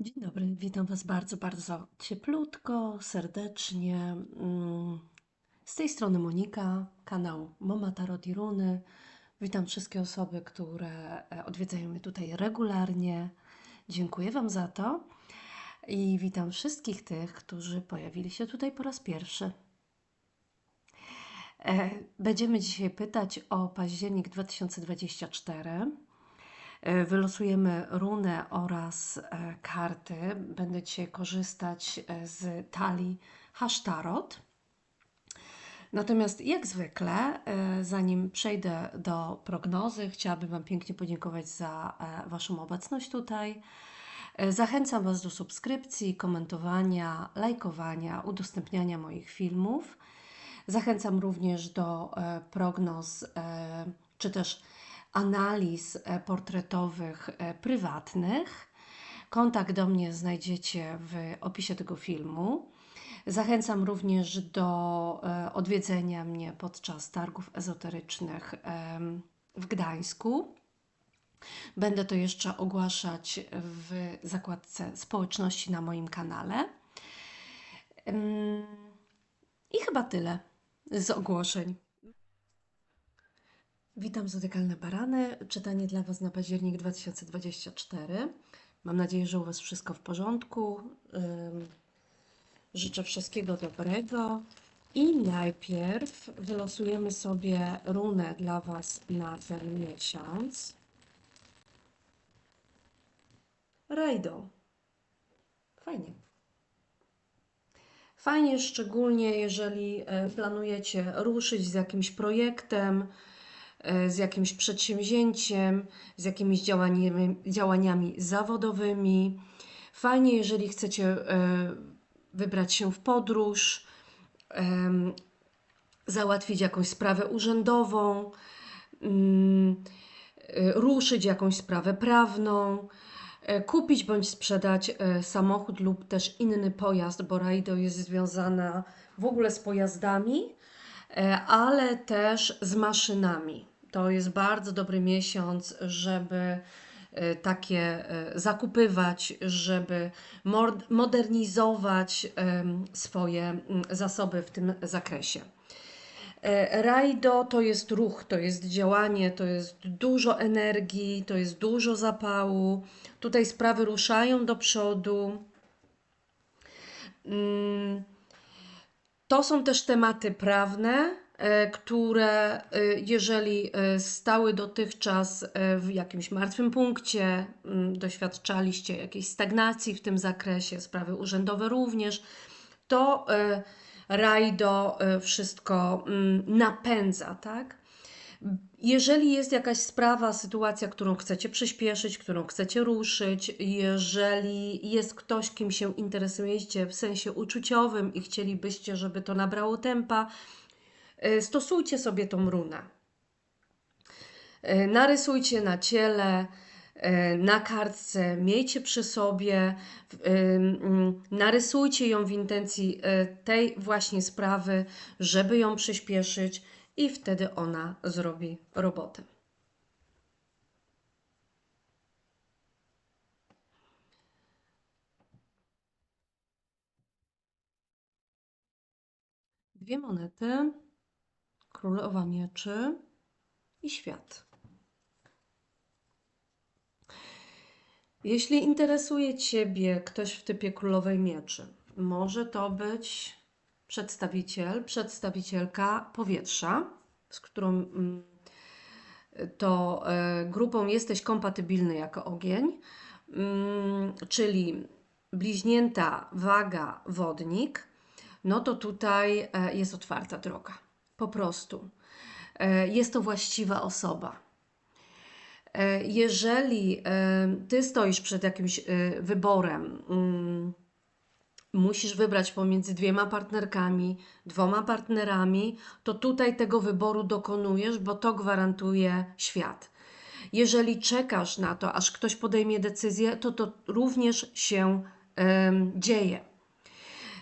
Dzień dobry, witam Was bardzo, bardzo cieplutko, serdecznie. Mm, Z tej strony Monika, kanał Mama Tarot i Runy. Witam wszystkie osoby, które e, odwiedzają mnie tutaj regularnie. Dziękuję Wam za to. I witam wszystkich tych, którzy pojawili się tutaj po raz pierwszy. E, Będziemy dzisiaj pytać o październik 2024. E, Wylosujemy runę oraz e, karty. Będę dzisiaj korzystać e, z talii Hashtarot. Natomiast jak zwykle, zanim przejdę do prognozy, chciałabym Wam pięknie podziękować za Waszą obecność tutaj. Zachęcam Was do subskrypcji, komentowania, lajkowania, udostępniania moich filmów. Zachęcam również do prognoz czy też analiz e, portretowych e, prywatnych. Kontakt do mnie znajdziecie w opisie tego filmu. Zachęcam również do e, odwiedzenia mnie podczas targów ezoterycznych w Gdańsku. Będę to jeszcze ogłaszać w zakładce społeczności na moim kanale. I chyba tyle z ogłoszeń. Witam Zodykalne Barany. Czytanie dla Was na październik 2024. Mam nadzieję, że u Was wszystko w porządku. Życzę wszystkiego dobrego. I najpierw wylosujemy sobie runę dla Was na ten miesiąc. Rajdo. Fajnie. Fajnie, szczególnie jeżeli e, planujecie ruszyć z jakimś projektem, z jakimś przedsięwzięciem, z jakimiś działaniami, działaniami zawodowymi. Fajnie, jeżeli chcecie e, wybrać się w podróż, załatwić jakąś sprawę urzędową, mm, y, ruszyć jakąś sprawę prawną, e, kupić bądź sprzedać e, samochód lub też inny pojazd, bo Raido jest związana w ogóle z pojazdami, e, ale też z maszynami. To jest bardzo dobry miesiąc, żeby e, takie e, zakupywać, żeby modernizować swoje zasoby w tym zakresie. E, Rajdo to jest ruch, to jest działanie, to jest dużo energii, to jest dużo zapału. Tutaj sprawy ruszają do przodu. Mm, To są też tematy prawne, które e, jeżeli e, stały dotychczas e, w jakimś martwym punkcie, doświadczaliście jakiejś stagnacji w tym zakresie, sprawy urzędowe również, to e, Rajdo e, wszystko napędza, tak? Jeżeli jest jakaś sprawa, sytuacja, którą chcecie przyspieszyć, którą chcecie ruszyć, jeżeli jest ktoś, kim się interesujecie w sensie uczuciowym i chcielibyście, żeby to nabrało tempa, e, stosujcie sobie tą runę. E, Narysujcie na ciele, e, na kartce, miejcie przy sobie, narysujcie ją w intencji e, tej właśnie sprawy, żeby ją przyspieszyć i wtedy ona zrobi robotę. Dwie monety, królowa mieczy i świat. Jeśli interesuje Ciebie ktoś w typie królowej mieczy, może to być przedstawiciel, przedstawicielka powietrza, z którą mm, to e, grupą jesteś kompatybilny jako ogień, mm, czyli bliźnięta, waga, wodnik, no to tutaj e, jest otwarta droga. Po prostu. E, Jest to właściwa osoba. E, Jeżeli e, ty stoisz przed jakimś wyborem, mm, musisz wybrać pomiędzy dwiema partnerkami, dwoma partnerami, to tutaj tego wyboru dokonujesz, bo to gwarantuje świat. Jeżeli czekasz na to, aż ktoś podejmie decyzję, to to również się dzieje.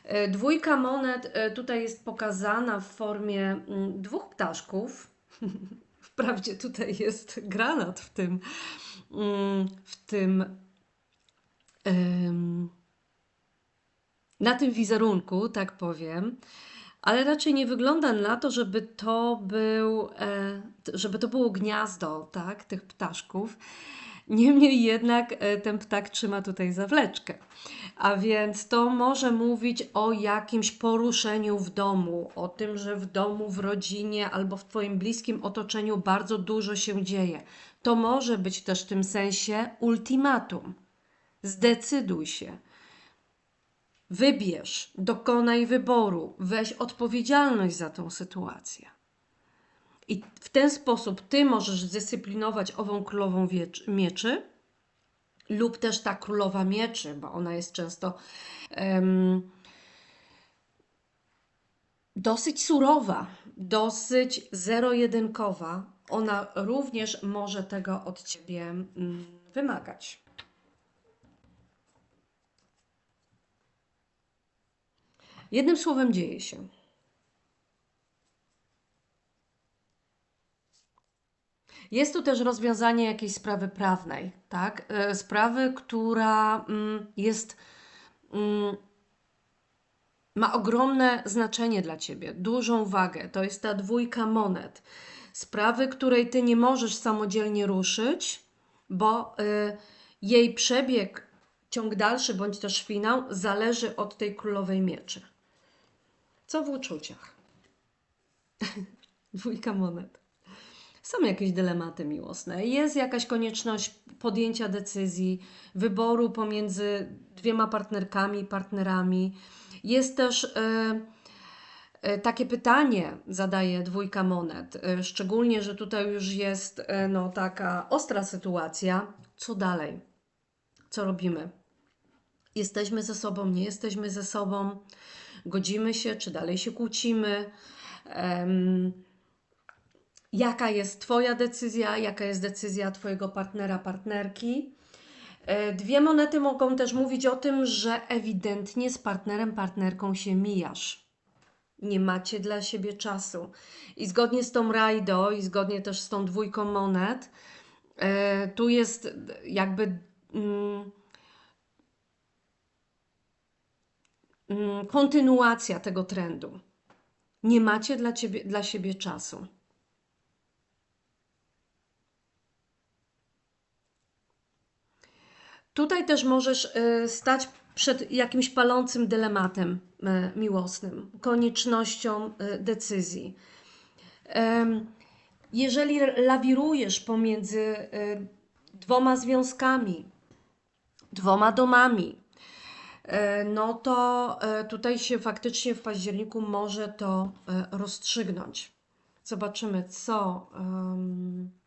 E, Dwójka monet e, tutaj jest pokazana w formie mm, dwóch ptaszków. Wprawdzie tutaj jest granat w tym, mm, w tym na tym wizerunku, tak powiem, ale raczej nie wygląda na to, żeby to, był, e, żeby to było gniazdo tak, tych ptaszków. Niemniej jednak e, ten ptak trzyma tutaj zawleczkę. A więc to może mówić o jakimś poruszeniu w domu, o tym, że w domu, w rodzinie albo w Twoim bliskim otoczeniu bardzo dużo się dzieje. To może być też w tym sensie ultimatum. Zdecyduj się. Wybierz, dokonaj wyboru, weź odpowiedzialność za tą sytuację. I w ten sposób ty możesz zdyscyplinować ową królową mieczy, lub też ta królowa mieczy, bo ona jest często em, dosyć surowa, dosyć zero-jedynkowa. Ona również może tego od ciebie mm, wymagać. Jednym słowem dzieje się. Jest tu też rozwiązanie jakiejś sprawy prawnej, tak? E, Sprawy, która mm, jest, mm, ma ogromne znaczenie dla ciebie, dużą wagę. To jest ta dwójka monet. Sprawy, której ty nie możesz samodzielnie ruszyć, bo y, jej przebieg, ciąg dalszy bądź też finał zależy od tej królowej mieczy. Co w uczuciach? Dwójka monet. Są jakieś dylematy miłosne. Jest jakaś konieczność podjęcia decyzji, wyboru pomiędzy dwiema partnerkami, partnerami. Jest też e, e, takie pytanie, zadaje dwójka monet. E, szczególnie, że tutaj już jest no, taka ostra sytuacja. Co dalej? Co robimy? Jesteśmy ze sobą, nie jesteśmy ze sobą, godzimy się, czy dalej się kłócimy. Jaka jest Twoja decyzja, jaka jest decyzja Twojego partnera, partnerki. E, Dwie monety mogą też mówić o tym, że ewidentnie z partnerem, partnerką się mijasz. Nie macie dla siebie czasu. I zgodnie z tą rajdo, i zgodnie też z tą dwójką monet, e, tu jest jakby mm, mm, kontynuacja tego trendu. Nie macie dla, ciebie, dla siebie czasu. Tutaj też możesz y, stać przed jakimś palącym dylematem y, miłosnym, koniecznością y, decyzji. Jeżeli lawirujesz pomiędzy dwoma związkami, dwoma domami, no to tutaj się faktycznie w październiku może to rozstrzygnąć. Zobaczymy, co. em,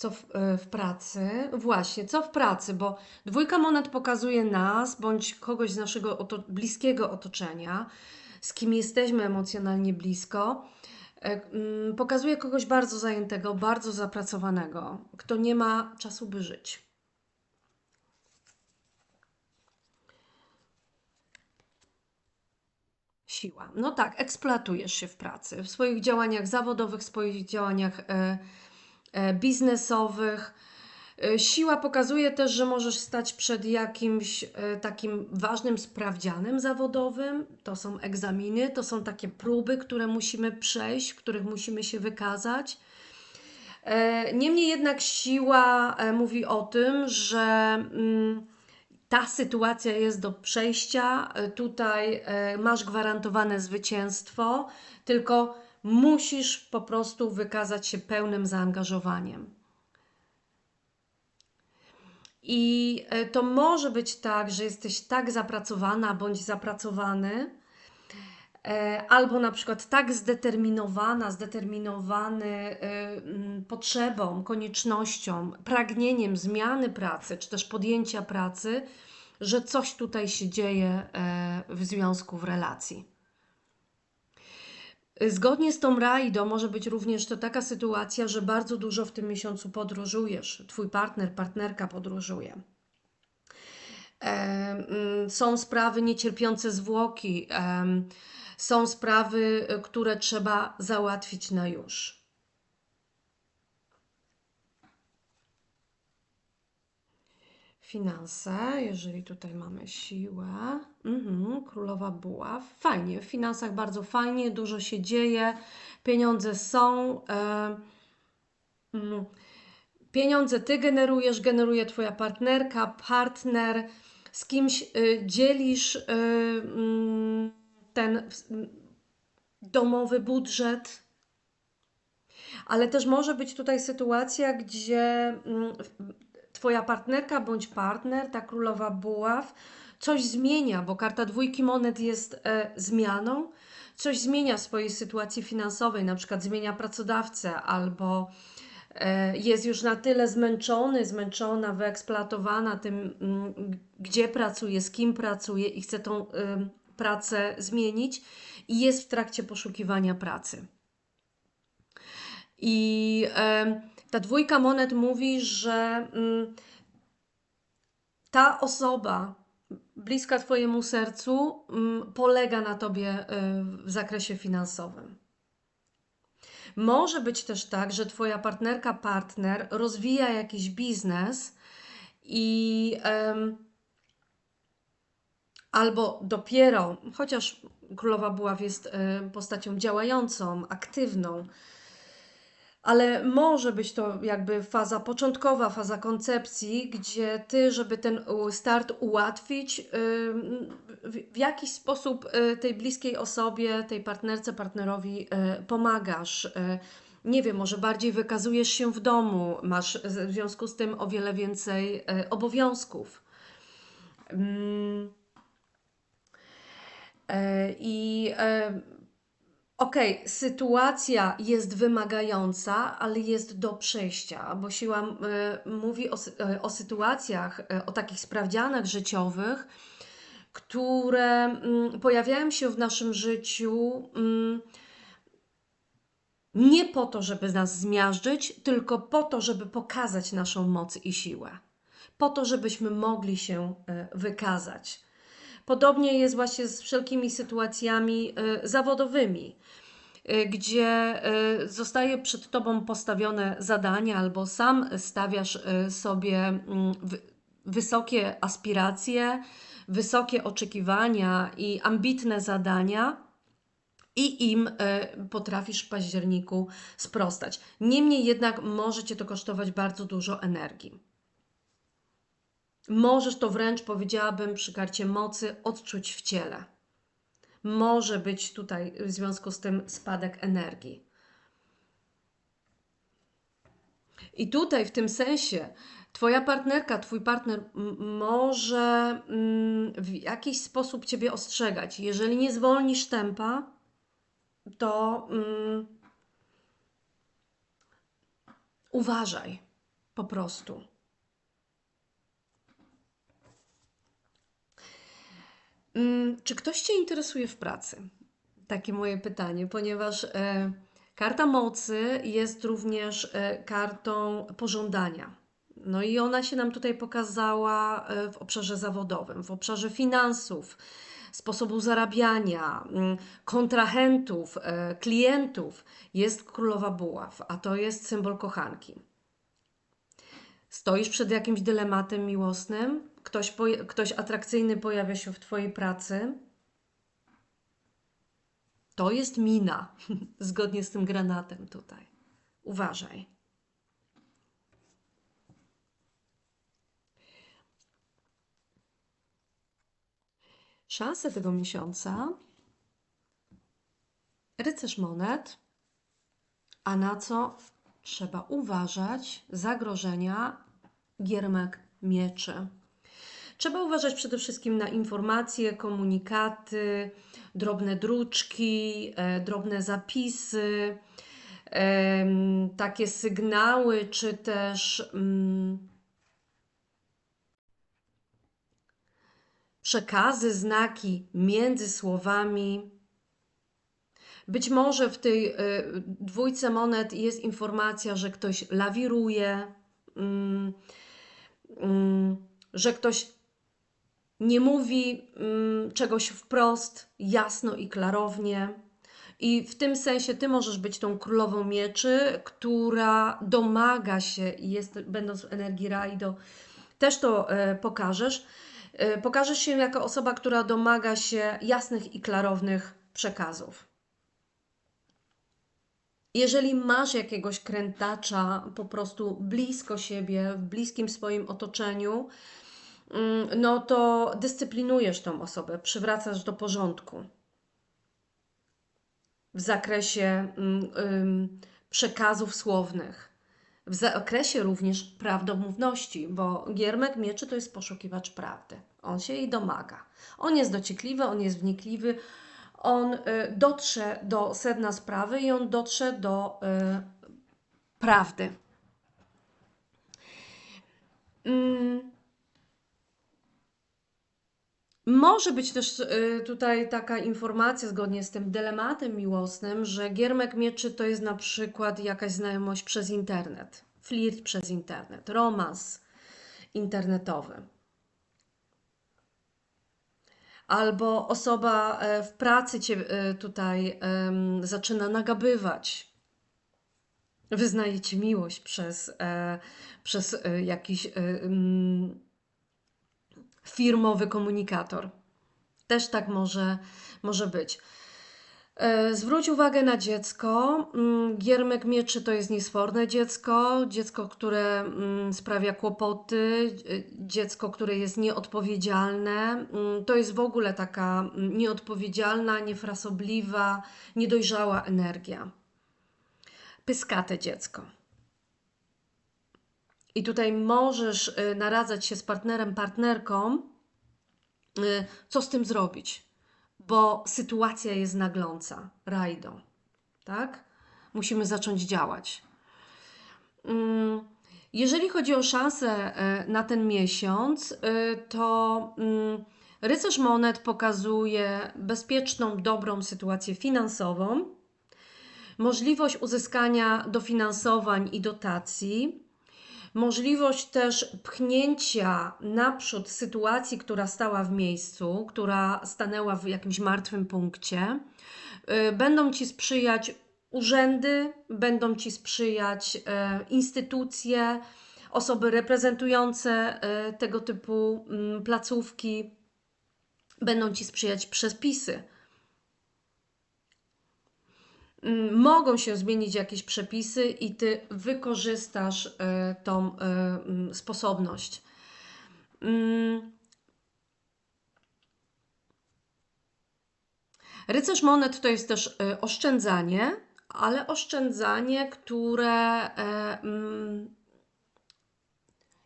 co w, e, w pracy? Właśnie, co w pracy? Bo dwójka monet pokazuje nas bądź kogoś z naszego oto bliskiego otoczenia, z kim jesteśmy emocjonalnie blisko. E, mm, Pokazuje kogoś bardzo zajętego, bardzo zapracowanego, kto nie ma czasu, by żyć. Siła. No tak, eksploatujesz się w pracy, w swoich działaniach zawodowych, w swoich działaniach e, biznesowych. E, Siła pokazuje też, że możesz stać przed jakimś e, takim ważnym sprawdzianem zawodowym. To są egzaminy, to są takie próby, które musimy przejść, w których musimy się wykazać. E, Niemniej jednak siła e, mówi o tym, że mm, ta sytuacja jest do przejścia. E, Tutaj e, masz gwarantowane zwycięstwo, tylko musisz po prostu wykazać się pełnym zaangażowaniem. I e, to może być tak, że jesteś tak zapracowana bądź zapracowany, e, albo na przykład tak zdeterminowana, zdeterminowany e, potrzebą, koniecznością, pragnieniem zmiany pracy, czy też podjęcia pracy, że coś tutaj się dzieje w związku, w relacji. Zgodnie z tą rajdą może być również to taka sytuacja, że bardzo dużo w tym miesiącu podróżujesz. Twój partner, partnerka podróżuje. E, mm, Są sprawy niecierpiące zwłoki, em, są sprawy, które trzeba załatwić na już. Finanse, jeżeli tutaj mamy siłę. Mhm, królowa buław. Fajnie, w finansach bardzo fajnie, dużo się dzieje, pieniądze są. Mm, pieniądze ty generujesz, generuje twoja partnerka, partner, z kimś y, dzielisz y, mm, ten mm, domowy budżet. Ale też może być tutaj sytuacja, gdzie Twoja partnerka bądź partner, ta królowa buław, coś zmienia, bo karta dwójki monet jest e, zmianą, coś zmienia w swojej sytuacji finansowej, na przykład zmienia pracodawcę albo e, jest już na tyle zmęczony, zmęczona, wyeksploatowana tym, m, gdzie pracuje, z kim pracuje i chce tą y, pracę zmienić i jest w trakcie poszukiwania pracy. I y, ta dwójka monet mówi, że mm, ta osoba bliska Twojemu sercu mm, polega na Tobie y, w zakresie finansowym. Może być też tak, że Twoja partnerka, partner rozwija jakiś biznes i albo dopiero, chociaż Królowa Buław jest y, postacią działającą, aktywną, ale może być to jakby faza początkowa, faza koncepcji, gdzie ty, żeby ten start ułatwić, w jakiś sposób y, tej bliskiej osobie, tej partnerce, partnerowi y, pomagasz. Y, nie wiem, może bardziej wykazujesz się w domu, masz w związku z tym o wiele więcej obowiązków. Mm. I Okej, sytuacja jest wymagająca, ale jest do przejścia, bo siła y, mówi o, y, o sytuacjach, y, o takich sprawdzianach życiowych, które y, pojawiają się w naszym życiu y, nie po to, żeby nas zmiażdżyć, tylko po to, żeby pokazać naszą moc i siłę. Po to, żebyśmy mogli się wykazać. Podobnie jest właśnie z wszelkimi sytuacjami y, zawodowymi, y, gdzie y, zostaje przed Tobą postawione zadanie, albo sam stawiasz sobie mm, wysokie aspiracje, wysokie oczekiwania i ambitne zadania. I im potrafisz w październiku sprostać. Niemniej jednak może cię to kosztować bardzo dużo energii. Możesz to wręcz, powiedziałabym, przy karcie mocy odczuć w ciele. Może być tutaj w związku z tym spadek energii. I tutaj w tym sensie Twoja partnerka, Twój partner może mm, w jakiś sposób Ciebie ostrzegać. Jeżeli nie zwolnisz tempa, to mm, uważaj po prostu. Mm, czy ktoś Cię interesuje w pracy? Takie moje pytanie, ponieważ e, karta mocy jest również e, kartą pożądania. No i ona się nam tutaj pokazała e, w obszarze zawodowym, w obszarze finansów, sposobu zarabiania, mm, kontrahentów, klientów. Jest królowa buław, a to jest symbol kochanki. Stoisz przed jakimś dylematem miłosnym, ktoś, ktoś atrakcyjny pojawia się w Twojej pracy, to jest mina, zgodnie z tym granatem tutaj. Uważaj. Szanse tego miesiąca. Rycerz monet. A na co trzeba uważać? Zagrożenia. Giermek mieczy. Trzeba uważać przede wszystkim na informacje, komunikaty, drobne druczki, e, drobne zapisy, e, takie sygnały, czy też mm, przekazy, znaki między słowami. Być może w tej y, dwójce monet jest informacja, że ktoś lawiruje, mm, mm, że ktoś nie mówi mm, czegoś wprost, jasno i klarownie. I w tym sensie ty możesz być tą królową mieczy, która domaga się i jest, będąc w energii Rajdo, Też to e, pokażesz. E, Pokażesz się jako osoba, która domaga się jasnych i klarownych przekazów. Jeżeli masz jakiegoś krętacza po prostu blisko siebie, w bliskim swoim otoczeniu, mm, no to dyscyplinujesz tą osobę, przywracasz do porządku w zakresie mm, przekazów słownych, w zakresie również prawdomówności, bo Giermek Mieczy to jest poszukiwacz prawdy. On się jej domaga. On jest dociekliwy, on jest wnikliwy, on y, dotrze do sedna sprawy i on dotrze do y, prawdy. Mm. Może być też y, tutaj taka informacja zgodnie z tym dylematem miłosnym, że giermek mieczy to jest na przykład jakaś znajomość przez internet, flirt przez internet, romans internetowy. Albo osoba e, w pracy cię e, tutaj zaczyna nagabywać, wyznaje ci miłość przez, e, przez jakiś firmowy komunikator. Też tak może, może być. E, Zwróć uwagę na dziecko. Mm, Giermek mieczy to jest niesforne dziecko, dziecko, które mm, sprawia kłopoty, e, dziecko, które jest nieodpowiedzialne. Mm, To jest w ogóle taka nieodpowiedzialna, niefrasobliwa, niedojrzała energia. Pyskate dziecko. I tutaj możesz e, naradzać się z partnerem, partnerką, co z tym zrobić, bo sytuacja jest nagląca, rajdą, tak? Musimy zacząć działać. Mm, Jeżeli chodzi o szanse na ten miesiąc, e, to mm, rycerz monet pokazuje bezpieczną, dobrą sytuację finansową, możliwość uzyskania dofinansowań i dotacji, możliwość też pchnięcia naprzód sytuacji, która stała w miejscu, która stanęła w jakimś martwym punkcie. Y, Będą ci sprzyjać urzędy, będą ci sprzyjać e, instytucje, osoby reprezentujące e, tego typu mm, placówki, będą ci sprzyjać przepisy. Mogą się zmienić jakieś przepisy i ty wykorzystasz e, tą e, sposobność. Mm. Rycerz monet to jest też e, oszczędzanie, ale oszczędzanie, które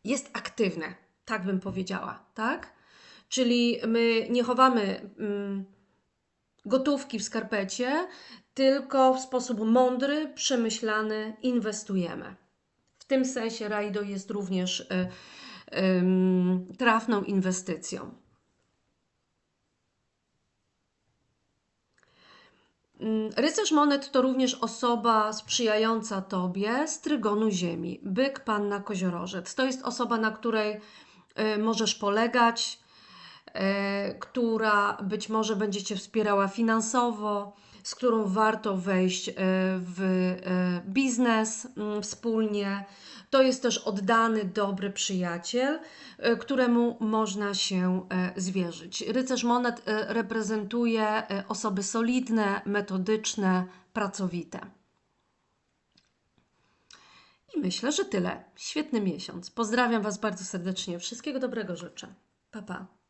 jest aktywne, tak bym powiedziała, tak? Czyli my nie chowamy gotówki w skarpecie, tylko w sposób mądry, przemyślany inwestujemy. W tym sensie Rajdo jest również y, ym, trafną inwestycją. Mm, Rycerz monet to również osoba sprzyjająca Tobie z trygonu ziemi. Byk, panna, koziorożec. To jest osoba, na której y, możesz polegać, y, która być może będzie Cię wspierała finansowo, z którą warto wejść y, w y, biznes mm, wspólnie. To jest też oddany, dobry przyjaciel, któremu można się zwierzyć. Rycerz monet reprezentuje osoby solidne, metodyczne, pracowite. I myślę, że tyle. Świetny miesiąc. Pozdrawiam Was bardzo serdecznie. Wszystkiego dobrego życzę. Pa, pa.